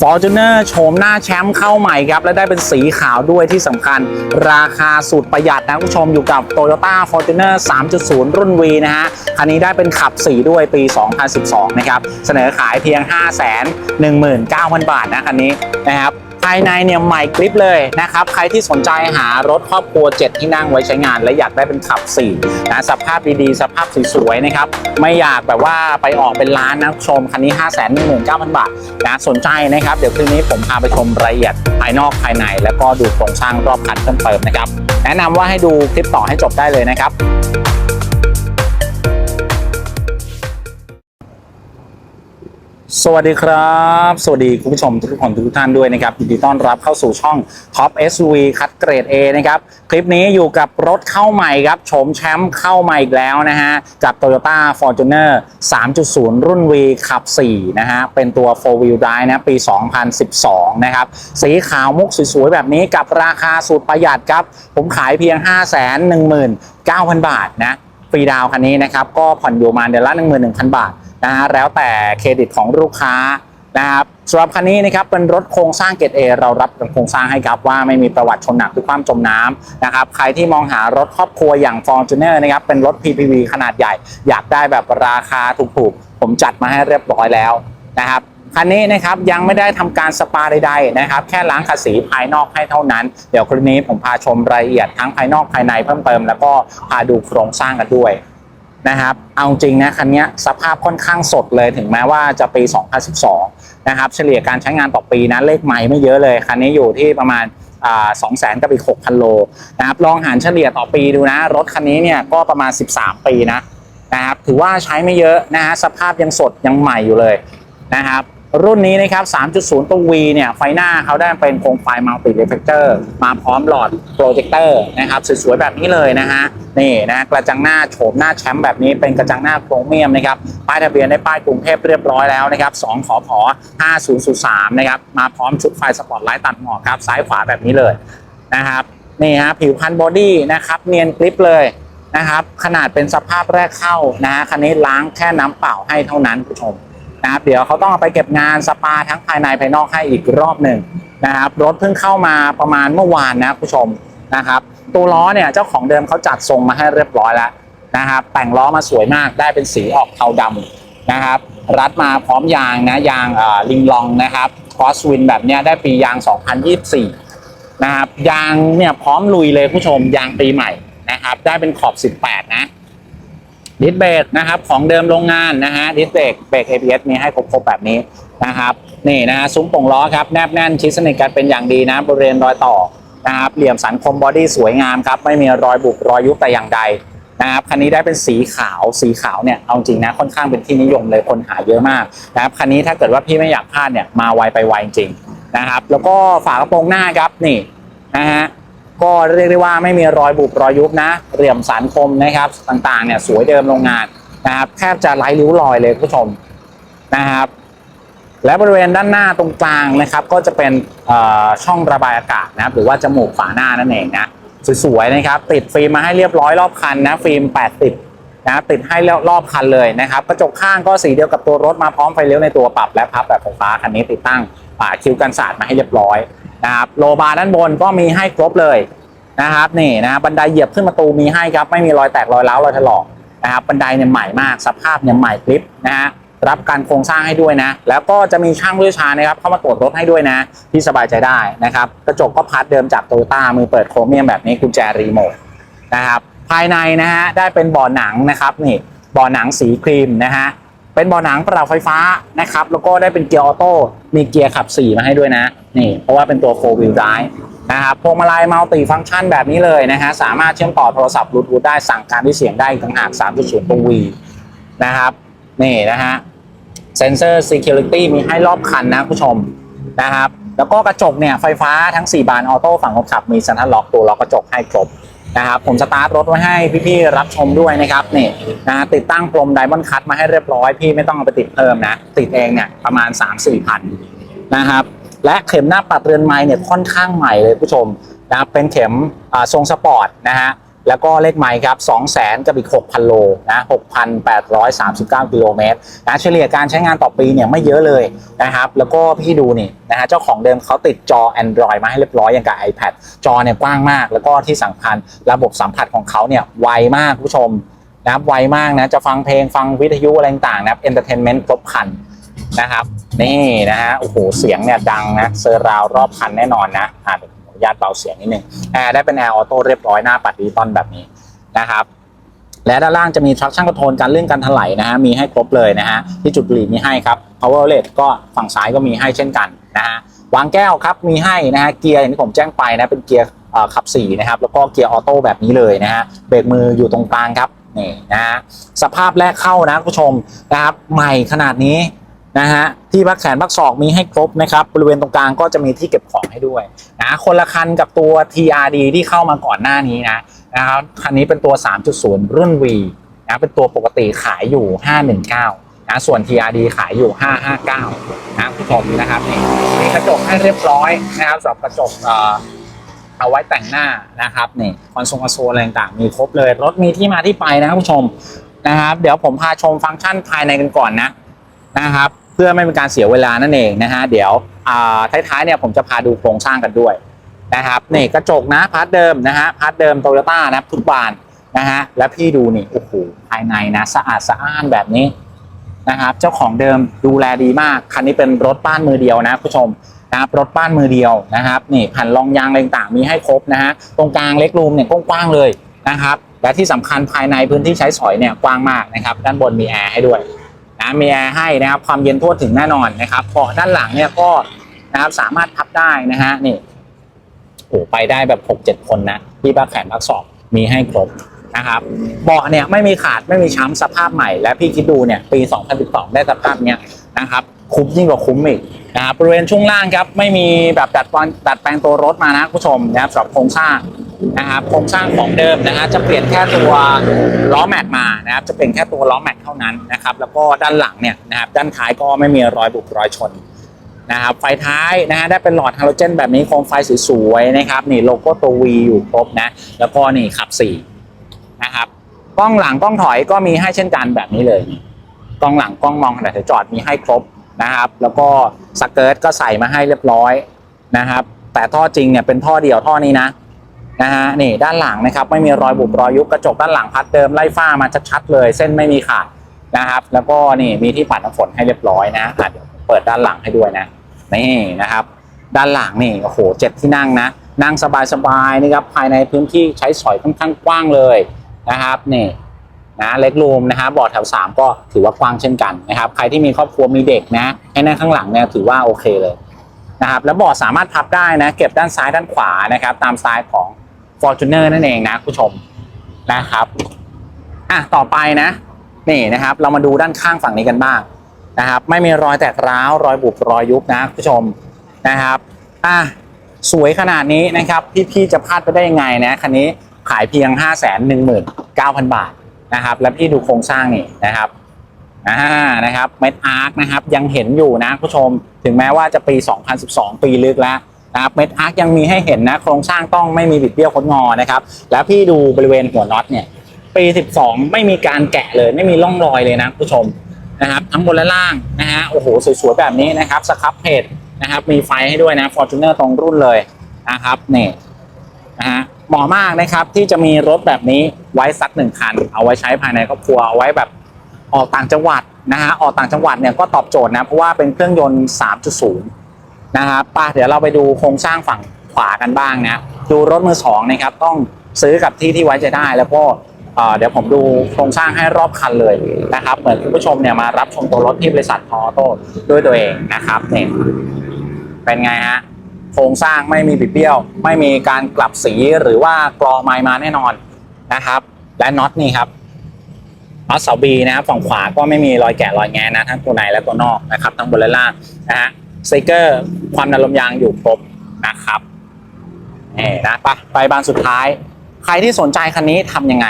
Fortuner โฉมหน้าแชมป์เข้าใหม่ครับ และได้เป็นสีขาวด้วยที่สำคัญ ราคาสุดประหยัดนะคุณผู้ชมอยู่กับ Toyota Fortuner 3.0 รุ่น V นะฮะ คันนี้ได้เป็นขับสีด้วยปี 2012 นะครับ เสนอขายเพียง 519,000 บาทนะคันนี้นะครับายในเนี่ยใหม่กริปเลยนะครับ ใครที่สนใจหารถครอบครัว 7 ที่นั่งไว้ใช้งาน และอยากได้เป็นขับ4นะสภาพดีๆ สภาพสวยๆนะครับ ไม่อยากแบบว่าไปออกเป็นล้านนะชมคันนี้ 519,000 บาทนะสนใจนะครับ เดี๋ยวคืนนี้ผมพาไปชมรายละเอียดภายนอกภายใน แล้วก็ดูโครงสร้างรอบคันเพิ่มเติมนะครับแนะนำว่าให้ดูคลิปต่อให้จบได้เลยนะครับ สวัสดีครับ สวัสดีคุณผู้ชมทุกคนทุกท่านด้วยนะครับยินดีต้อนรับเข้าสู่ช่อง Top SUV คัดเกรด A นะครับ คลิปนี้อยู่กับรถเข้าใหม่ครับโฉมแชมป์เข้าใหม่อีกแล้วนะฮะกับ Toyota Fortuner 3.0 รุ่น V ขับ 4 นะฮะ เป็นตัว 4 wheel drive นะปี 2012 นะครับ สีขาวมุกสวยๆ แบบนี้กับราคาสุดประหยัดครับ ผมขายเพียง 519,000 บาทนะฟรีดาวคันนี้นะครับก็ผ่อนอยู่มาเดือนละ11,000 บาท นะฮะแล้วแต่เครดิตของลูกค้านะครับสำหรับคันนี้นะครับเป็นรถโครงสร้างเกรดเอเรารับโครงสร้างให้ครับว่าไม่มีประวัติชนหนักหรือความจมน้ำนะครับใครที่มองหารถครอบครัวอย่าง Fortuner นะครับเป็นรถ PPV ขนาดใหญ่ อยากได้แบบราคาถูกๆ ผมจัดมาให้เรียบร้อยแล้วนะครับคันนี้นะครับยังไม่ได้ทำการสปาใดๆนะครับแค่ล้างขัดสีภายนอกให้เท่านั้น เดี๋ยวคลิปนี้ผมพาชมรายละเอียดทั้งภายนอกภายในเพิ่มเติม แล้วก็พาดูโครงสร้างกันด้วย นะครับ เอาจริงนะคันนี้สภาพค่อนข้างสดเลยถึงแม้ว่าจะปี 2012 นะครับ เฉลี่ยการใช้งานต่อปีนะเลขใหม่ไม่เยอะเลย คันนี้อยู่ที่ประมาณสองแสนกับอีก6,000โลนะครับลองหารเฉลี่ยต่อปีดูนะ รถคันนี้เนี่ยก็ประมาณ 13 ปีนะนะครับถือว่าใช้ไม่เยอะนะฮะสภาพยังสดยังใหม่อยู่เลยนะครับ รุ่นนี้นะครับ 3.0ตัว V เนี่ย ไฟหน้าเขาได้เป็นโคมไฟมัลติเรฟเฟกเตอร์มาพร้อมหลอดโปรเจคเตอร์นะครับ สวยๆ แบบนี้เลยนะฮะ นี่นะกระจังหน้าโฉมหน้าแชมป์แบบนี้เป็นกระจังหน้าโครเมียมนะครับ ป้ายทะเบียนได้ป้ายกรุงเทพเรียบร้อยแล้วนะครับ 2 ขอพอ5003 นะครับ มาพร้อมชุดไฟสปอตไลท์ตัดหมอกครับซ้ายขวาแบบนี้เลยนะครับ นี่ฮะผิวพันบอดี้นะครับเนียนกริปเลยนะครับขนาดเป็นสภาพแรกเข้านะฮะคันนี้ล้างแค่น้ำเปล่าให้เท่านั้นผู้ชม นะครับเดี๋ยวเขาต้องเอาไปเก็บงานสปาทั้งภายในภายนอกให้อีกรอบหนึ่งนะครับรถเพิ่งเข้ามาประมาณเมื่อวานนะผู้ชมนะครับ ตัวล้อเนี่ยเจ้าของเดิมเขาจัดทรงมาให้เรียบร้อยแล้วนะครับ แต่งล้อมาสวยมากได้เป็นสีออกเทาดำนะครับ รัดมาพร้อมยางนะยางลิงลองนะครับคอสวินแบบนี้ได้ปียาง 2024 นะครับ ยางเนี่ยพร้อมลุยเลยผู้ชมยางปีใหม่นะครับ ได้เป็นขอบ 18 นะ ดิสเบรกนะครับของเดิมโรงงานนะฮะดิสเบรกเบรก ABS มีให้ครบๆแบบนี้นะครับนี่นะฮะซุ้มป่งล้อครับแนบแน่นชิดสนิทกันเป็นอย่างดีนะบริเวณรอยต่อนะครับเหลี่ยมสันคมบอดี้สวยงามครับไม่มีรอยบุบรอยยุบแต่อย่างใดนะครับคันนี้ได้เป็นสีขาวสีขาวเนี่ยเอาจริงนะค่อนข้างเป็นที่นิยมเลยคนหาเยอะมากนะครับคันนี้ถ้าเกิดว่าพี่ไม่อยากพลาดเนี่ยมาไวไปไวจริงนะครับแล้วก็ฝากระโปรงหน้าครับนี่นะฮะ ก็เรียกได้ว่าไม่มีรอยบุบรอยยุบนะเหลี่ยมสันคมนะครับต่างๆเนี่ยสวยเดิมโรงงานนะครับแทบจะไร้ริ้วรอยเลยคุณผู้ชมนะครับ และบริเวณด้านหน้าตรงกลางนะครับ ก็จะเป็นช่องระบายอากาศนะครับ หรือว่าจมูกฝาหน้านั่นเองนะสวยๆนะครับ ติดฟิล์มมาให้เรียบร้อยรอบคันนะฟิล์ม 80นะติดให้รอบคันเลยนะครับกระจกข้างก็สีเดียวกับตัวรถมาพร้อมไฟเลี้ยวในตัวปรับและพับแบบไฟฟ้าคันนี้ติดตั้งอ่าคิวกันสาดมาให้เรียบร้อย นะครับโลบาร์ด้านบนก็มีให้ครบเลยนะครับนี่นะบันไดเหยียบขึ้นประตูมีให้ครับไม่มีรอยแตกรอยร้าวรอยถลอกนะครับบันไดเนี่ยใหม่มากสภาพเนี่ยใหม่กริปนะฮะรับการโครงสร้างให้ด้วยนะ แล้วก็จะมีช่างผู้เชี่ยวชาญนะครับเข้ามาตรวจรถให้ด้วยนะ ที่สบายใจได้นะครับกระจกก็พัดเดิมจากโตโยต้ามือเปิดโครเมียมแบบนี้กุญแจรีโมทนะครับภายในนะฮะได้เป็นเบ่อหนังนะครับนี่เบ่อหนังสีครีมนะฮะ เป็นบ่อหนังปรับไฟฟ้านะครับ แล้วก็ได้เป็นเกียร์ออโต้ มีเกียร์ขับ 4 มาให้ด้วยนะ นี่ เพราะว่าเป็นตัว4 wheel drive นะครับ พวงมาลัยมัลติฟังก์ชันแบบนี้เลยนะฮะ สามารถเชื่อมต่อโทรศัพท์บลูทูธได้ สั่งการด้วยเสียงได้ต่างหาก 3.0 ตรง V นะครับ นี่นะฮะ เซนเซอร์ Security มีให้รอบคันนะผู้ชมนะครับ แล้วก็กระจกเนี่ยไฟฟ้าทั้ง 4 บานออโต้ฝั่งคนขับมีเซ็นทรัลล็อกตัวล็อกกระจกให้ครบ นะครับผมสตาร์ทรถไว้ให้พี่ๆรับชมด้วยนะครับนี่นะติดตั้งกลมไดมอนด์คัตมาให้เรียบร้อยพี่ไม่ต้องเอาไปติดเพิ่มนะ ติดเองเนี่ยประมาณ 3-4พันนะครับและเข็มหน้าปัดเรือนไม้เนี่ยค่อนข้างใหม่เลยผู้ชมนะครับเป็นเข็มอ่าทรงสปอร์ตนะฮะ แล้วก็เลขไมล์ครับ2 0 0 0 0กับอีก 6,000 โลนะ6,839 กิโลเมตรนะเฉลี่ยการใช้งานต่อปีเนี่ยไม่เยอะเลยนะครับแล้วก็พี่ดูนี่นะฮะเจ้าของเดิมเขาติดจอ Android มาให้เรียบร้อยอย่างกับ iPad จอเนี่ยกว้างมาก แล้วก็ที่สำคัญระบบสัมผัสของเขาเนี่ยไวมากผู้ชมนะครับไวมากนะจะฟังเพลงฟังวิทยุอะไรต่างๆนะครับ Entertainment ครบคันนะครับ นี่นะฮะโอ้โหเสียงเนี่ยดังนะเซอร์ราวรอบคันแน่นอนนะอ่า ยวผมขออนุญาตเบาเสียงนิดนึงแอร์ได้เป็นแอร์ออโต้เรียบร้อยหน้าปัดดิจิตอลแบบนี้นะครับและด้านล่างจะมี traction control การเลื่อนการถลายนะฮะมีให้ครบเลยนะฮะที่จุดหลีมีให้ครับ power outlet ก็ฝั่งซ้ายก็มีให้เช่นกันนะฮะวางแก้วครับมีให้นะฮะเกียร์อย่างที่ผมแจ้งไปนะเป็นเกียร์ขับ4นะครับแล้วก็เกียร์ออโต้แบบนี้เลยนะฮะเบรกมืออยู่ตรงกลางครับนี่นะฮะสภาพแรกเข้านะคุณผู้ชมนะครับใหม่ขนาดนี้ นะฮะที่พักแขนพักศอกมีให้ครบนะครับบริเวณตรงกลางก็จะมีที่เก็บของให้ด้วยนะคนละคันกับตัว TRD ที่เข้ามาก่อนหน้านี้นะนะครับคันนี้เป็นตัว 3.0 รุ่น V นะเป็นตัวปกติขายอยู่ 519นะส่วน TRD ขายอยู่ 559นะคุณผู้ชมนะครับนี่มีกระจกให้เรียบร้อยนะครับสำหรับกระจกเอ่อเอาไว้แต่งหน้านะครับนี่คอนโซลคอนโซลอะไรต่างมีครบเลยรถมีที่มาที่ไปนะครับผู้ชมนะครับ เดี๋ยวผมพาชมฟังก์ชันภายในกันก่อนนะนะครับ เพื่อไม่เป็นการเสียเวลานั่นเองนะฮะเดี๋ยวท้ายๆเนี่ยผมจะพาดูโครงสร้างกันด้วยนะครับนี่กระจกนะพาร์ทเดิมนะฮะพาร์ทเดิมโตโยต้านะทุกบานนะฮะแล้วพี่ดูนี่โอ้โหภายในนะสะอาดสะอ้านแบบนี้นะครับเจ้าของเดิมดูแลดีมากคันนี้เป็นรถบ้านมือเดียวนะผู้ชมนะครับรถบ้านมือเดียวนะครับนี่แผ่นรองยางอะไรต่างๆมีให้ครบนะฮะตรงกลางเล็กรูมเนี่ยกว้างๆเลยนะครับและที่สำคัญภายในพื้นที่ใช้สอยเนี่ยกว้างมากนะครับด้านบนมีแอร์ให้ด้วย นะมีแอร์ให้นะครับความเย็นทั่วถึงแน่นอนนะครับเบาะด้านหลังเนี่ยก็นะครับสามารถพับได้นะฮะนี่โอ้ไปได้แบบ6-7คนนะที่บ้าแขนพักศอกมีให้ครบนะครับเบาะเนี่ยไม่มีขาดไม่มีช้ำสภาพใหม่ และพี่คิดดูเนี่ยปี 2012 ได้สภาพเนี้ยนะครับคุ้มยิ่งกว่าคุ้มอีกนะครับบริเวณช่วงล่างครับไม่มีแบบดัดแปลงดัดแปลงตัวรถมานะคุณผู้ชมนะครับสำหรับโครงสร้าง นะครับโครงสร้างของเดิมนะฮะจะเปลี่ยนแค่ตัวล้อแม็กมานะครับจะเป็นแค่ตัวล้อแม็กเท่านั้นนะครับแล้วก็ด้านหลังเนี่ยนะครับด้านท้ายก็ไม่มีรอยบุบรอยชนนะครับไฟท้ายนะฮะได้เป็นหลอดฮาโลเจนแบบนี้โคมไฟสวยๆนะครับนี่โลโก้ตัว V อยู่ครบนะแล้วก็นี่ขับสี่นะครับกล้องหลังกล้องถอยก็มีให้เช่นกันแบบนี้เลยกล้องหลังกล้องมองขณะจอดมีให้ครบนะครับ แล้วก็สเกิร์ตก็ใส่มาให้เรียบร้อยนะครับ แต่ท่อจริงเนี่ยเป็นท่อเดียวท่อนี้นะ นะฮะนี่ด้านหลังนะครับไม่มีรอยบุบรอยยุบกระจกด้านหลังพัดเดิมไล่ฝ้ามาชัดๆเลย เส้นไม่มีขาดนะครับ แล้วก็นี่มีที่ปัดน้ำฝนให้เรียบร้อยนะอะเดี๋ยวเปิดด้านหลังให้ด้วยนะนี่นะครับ ด้านหลังนี่โอ้โหเจ็ดที่นั่งนะ นั่งสบายๆนะครับภายในพื้นที่ใช้สอยค่อนข้างกว้างเลยนะครับนี่นะเล็กรูมนะครับบอร์ดแถว3ก็ถือว่ากว้างเช่นกันนะครับ ใครที่มีครอบครัวมีเด็กนะให้นั่งข้างหลังเนี่ยถือว่าโอเคเลยนะครับแล้วบอร์ดสามารถพับได้นะ เก็บด้านซ้ายด้านขวานะครับ ตามสไตล์ของ Fortuner นั่นเองนะผู้ชมนะครับอะต่อไปนะนี่นะครับ เรามาดูด้านข้างฝั่งนี้กันบ้างนะครับ ไม่มีรอยแตกร้าวรอยบุบรอยยุบนะคุณผู้ชมนะครับอะสวยขนาดนี้นะครับ พี่ๆจะพลาดไปได้ยังไงนะคันนี้ขายเพียง 5 1 9 0 0 0 บาทนะครับ แล้วพี่ดูโครงสร้างนี่นะครับอ่านะครับเม็ดอาร์คนะครับยังเห็นอยู่นะคุณผู้ชมถึงแม้ว่าจะปี 2012 ปีลึกแล้ว นะครับเม็ดอาร์คยังมีให้เห็นนะโครงสร้างต้องไม่มีบิดเบี้ยวคดงอนะครับแล้วพี่ดูบริเวณหัวน็อตเนี่ยปี 12 ไม่มีการแกะเลยไม่มีร่องรอยเลยนะคุณผู้ชมนะครับทั้งบนและล่างนะฮะโอ้โหสวยๆแบบนี้นะครับสครับเพจนะครับมีไฟให้ด้วยนะ Fortuner ตรงรุ่นเลยนะครับนี่นะฮะเหมาะมากนะครับที่จะมีรถแบบนี้ไว้สักหนึ่งคัน เอาไว้ใช้ภายในครอบครัวเอาไว้แบบออกต่างจังหวัดนะฮะออกต่างจังหวัดเนี่ยก็ตอบโจทย์นะเพราะว่าเป็นเครื่องยนต์ 3.0 นะครับป่ะเดี๋ยวเราไปดูโครงสร้างฝั่งขวากันบ้างนะดูรถมือสองนะครับต้องซื้อกับที่ที่ไว้ใจได้แล้วก็เดี๋ยวผมดูโครงสร้างให้รอบคันเลยนะครับเหมือนคุณผู้ชมเนี่ยมารับชมตัวรถที่บริษัทพอโต้ด้วยตัวเองนะครับเนี่ยเป็นไงฮะโครงสร้างไม่มีบิดเบี้ยว ไม่มีการกลับสีหรือว่ากรอไม้มาแน่นอนนะครับ และน็อตนี่ครับน็อตเสาบีนะครับฝั่งขวาก็ไม่มีรอยแกะรอยแงนะทั้งตัวในและตัวนอกนะครับทั้งบนและล่างนะฮะ สติกเกอร์ความดันลมยางอยู่ครบนะครับนี่นะไปไปบานสุดท้าย ใครที่สนใจคันนี้ทำยังไง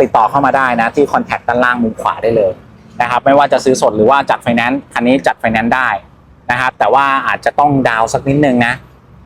ติดต่อเข้ามาได้นะ ที่คอนแทคด้านล่างมุมขวาได้เลยนะครับ ไม่ว่าจะซื้อสดหรือว่าจัดไฟแนนซ์คันนี้จัดไฟแนนซ์ได้นะครับ แต่ว่าอาจจะต้องดาวสักนิดนึงนะ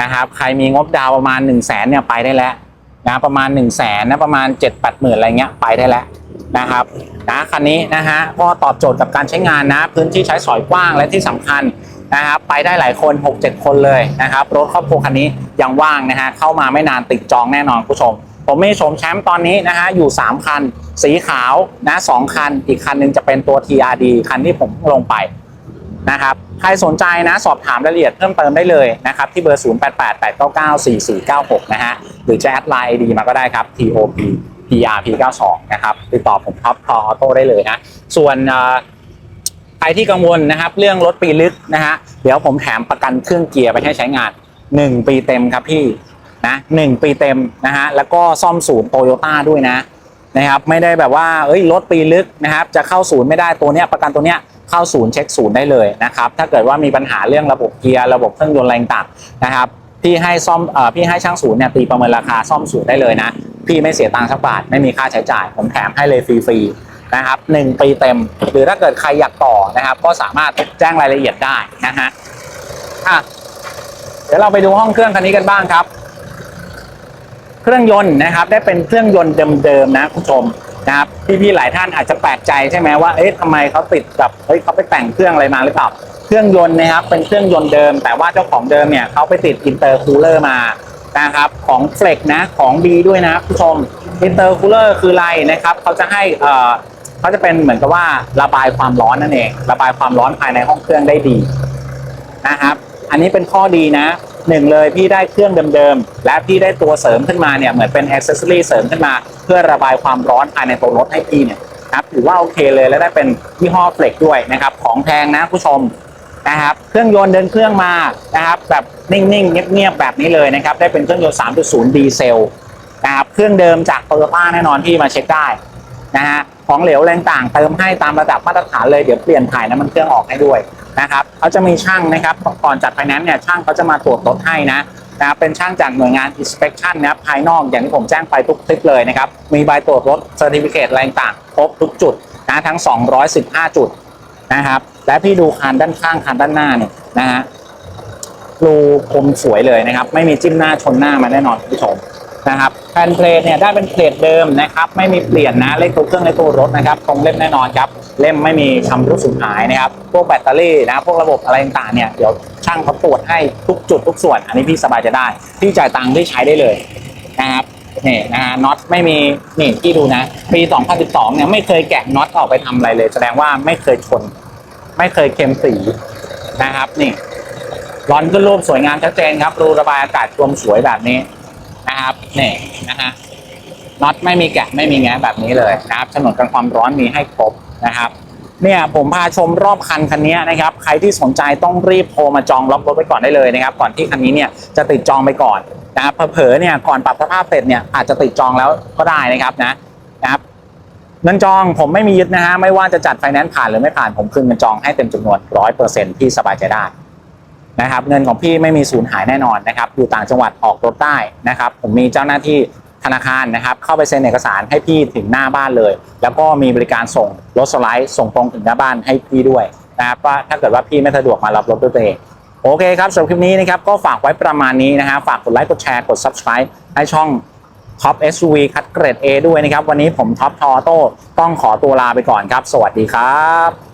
นะครับ ใครมีงบดาวประมาณ 1 0 0 0 0แสนเนี่ยไปได้แล้วนะประมาณ1นึ่งแสนนะประมาณ 7 8หมื่นอะไรเงี้ยไปได้แล้วนะครับนะคันนี้นะฮะก็ตอบโจทย์กับการใช้งานนะ พื้นที่ใช้สอยกว้างและที่สำคัญ นะครับไปได้หลายคน 6-7 คนเลยนะครับรถครอบครัวคันนี้ยังว่างนะฮะเข้ามาไม่นานติดจองแน่นอนผู้ชม ผมมีโฉมแชมป์ตอนนี้นะฮะอยู่ 3 คัน สีขาวนะสองคัน อีกคันหนึงจะเป็นตัว TRD คันที่ผมลงไปนะครับใครสนใจนะสอบถามรายละเอียดเพิ่มเติมได้เลยนะครับที่เบอร์ 0888994496 นะฮะหรือจะแอดไลน์ ID มาก็ได้ครับ TOP PRP92 นะครับติดต่อผมท็อปทออโต้ได้เลยนะส่วน ครที่กังวลนะครับเรื่องรถปีลึกนะฮะเดี๋ยวผมแถมประกันเครื่องเกียร์ไปให้ใช้งาน 1 ปีเต็มครับพี่นะ1ปีเต็มนะฮะแล้วก็ซ่อมศูนย์โตโยต้าด้วยนะนะครับไม่ได้แบบว่าเอ้ยรถปีลึกนะครับจะเข้าศูนย์ไม่ได้ตัวเนี้ยประกันตัวเนี้ยเข้าศูนย์เช็คศูนย์ได้เลยนะครับถ้าเกิดว่ามีปัญหาเรื่องระบบเกียร์ระบบเครื่องยนต์อะไรต่างนะครับพี่ให้ซ่อมเอ่อพี่ให้ช่างศูนย์เนี่ยตีประเมินราคาซ่อมศูนย์ได้เลยนะพี่ไม่เสียตังค์สักบาทไม่มีค่าใช้จ่ายผมแถมให้เลยฟรีๆ นะครับหนึ่งปีเต็ม หรือถ้าเกิดใครอยากต่อนะครับ ก็สามารถแจ้งรายละเอียดได้นะฮะอะเดี๋ยวเราไปดูห้องเครื่องคันนี้กันบ้างครับ เครื่องยนต์นะครับ ได้เป็นเครื่องยนต์เดิมๆนะคุณผู้ชมนะครับพี่ๆหลายท่านอาจจะแปลกใจใช่ไหมว่าเอ๊ะทำไมเขาติดแบบเฮ้ยเขาไปแต่งเครื่องอะไรมาหรือเปล่าเครื่องยนต์นะครับเป็นเครื่องยนต์เดิม แต่ว่าเจ้าของเดิมเนี่ยเขาไปติดอินเตอร์คูลเลอร์มานะครับของเฟล็กนะของดีด้วยนะคุณผู้ชมอินเตอร์คูลเลอร์คืออะไรนะครับเขาจะให้ เขาจะเป็นเหมือนกับว่าระบายความร้อนนั่นเอง ระบายความร้อนภายในห้องเครื่องได้ดีนะครับ อันนี้เป็นข้อดีนะหนึ่งเลยพี่ได้เครื่องเดิมๆ และพี่ได้ตัวเสริมขึ้นมาเนี่ยเหมือนเป็นอ c เซสซอรีเสริมขึ้นมา เพื่อระบายความร้อนภายในตัวรถให้พี่เนี่ยนะครับถือว่าโอเคเลยและได้เป็นยี่ห้อเฟล็กด้วยนะครับของแพงนะผู้ชมนะครับเครื่องยนต์เดินเครื่องมานะครับแบบนิ่งๆ เงียบๆ แบบนี้เลยนะครับ ได้เป็นเครื่องยนต์ 3.0 ดีเซลนะครับเครื่องเดิมจากโตโยต้าแน่นอนพี่มาเช็คได้ นะฮะของเหลวแรงต่างเติมให้ตามระดับมาตรฐานเลยเดี๋ยวเปลี่ยนถ่ายน้ำมันเครื่องออกให้ด้วยนะครับเขาจะมีช่างนะครับก่อนจัดไฟแนนซ์เนี่ยช่างเขาจะมาตรวจรถให้นะนะครับเป็นช่างจากหน่วยงาน inspection นะครับภายนอกอย่างที่ผมแจ้งไปทุกคลิปเลยนะครับ มีใบตรวจรถ certificate อะไรต่างครบทุกจุดนะทั้ง 215 จุดนะครับ และพี่ดูคันด้านข้างคันด้านหน้าเนี่ยนะฮะรูคมสวยเลยนะครับ ไม่มีจิ้มหน้าชนหน้ามาแน่นอนคุณผู้ชม นะครับแผ่นเพลทเนี่ยได้เป็นเพลทเดิมนะครับ ไม่มีเปลี่ยนนะเลขตัวเครื่องเลขตัวรถนะครับตรงเล่มแน่นอนครับเล่มไม่มีชำรุดสูญหายนะครับพวกแบตเตอรี่นะพวกระบบอะไรต่างๆเนี่ยเดี๋ยวช่างเขาตรวจให้ทุกจุดทุกส่วน อันนี้พี่สบายจะได้พี่จ่ายตังค์ที่ใช้ได้เลยนะครับนี่นะฮะน็อตไม่มีนี่พี่ดูนะปี 2012 เนี่ยไม่เคยแกะน็อตออกไปทำอะไรเลย แสดงว่าไม่เคยชน ไม่เคยเค็มสีนะครับ นี่ร้อนขึ้นรูปสวยงามชัดเจนครับรูระบายอากาศรวมสวยแบบนี้ นะครับนี่นะฮะน็อตไม่มีแกะไม่มีแงะแบบนี้เลยนะครับฉนนกันความร้อนมีให้ครบนะครับเนี่ยผมพาชมรอบคันคันนี้นะครับใครที่สนใจต้องรีบโทรมาจองล็อกรถไปก่อนได้เลยนะครับ ก่อนที่คันนี้เนี่ยจะติดจองไปก่อนนะครับเผลอเนี่ยก่อนปรับสภาพเสร็จเนี่ยอาจจะติดจองแล้วก็ได้นะครับนะนะครับเงินจองผมไม่มียึดนะฮะไม่ว่าจะจัดไฟแนนซ์ผ่านหรือไม่ผ่านผมคืนเงินจองให้เต็มจำนวนร้อยเปอร์เซ็นที่สบายใจได้ นะครับเงินของพี่ไม่มีสูญหายแน่นอนนะครับอยู่ต่างจังหวัดออกรถได้นะครับ ผมมีเจ้าหน้าที่ธนาคารนะครับ เข้าไปเซ็นเอกสารให้พี่ถึงหน้าบ้านเลย แล้วก็มีบริการส่งรถสไลด์ส่งตรงถึงหน้าบ้านให้พี่ด้วยนะครับว่าถ้าเกิดว่าพี่ไม่สะดวกมารับรถด้วยตัวเองโอเคครับสำหรับคลิปนี้นะครับก็ฝากไว้ประมาณนี้นะฮะฝากกดไลค์กดแชร์กด subscribe ให้ช่องท็อป SUV คัดเกรด A ด้วยนะครับ วันนี้ผมท็อปทอโต้ต้องขอตัวลาไปก่อนครับ สวัสดีครับ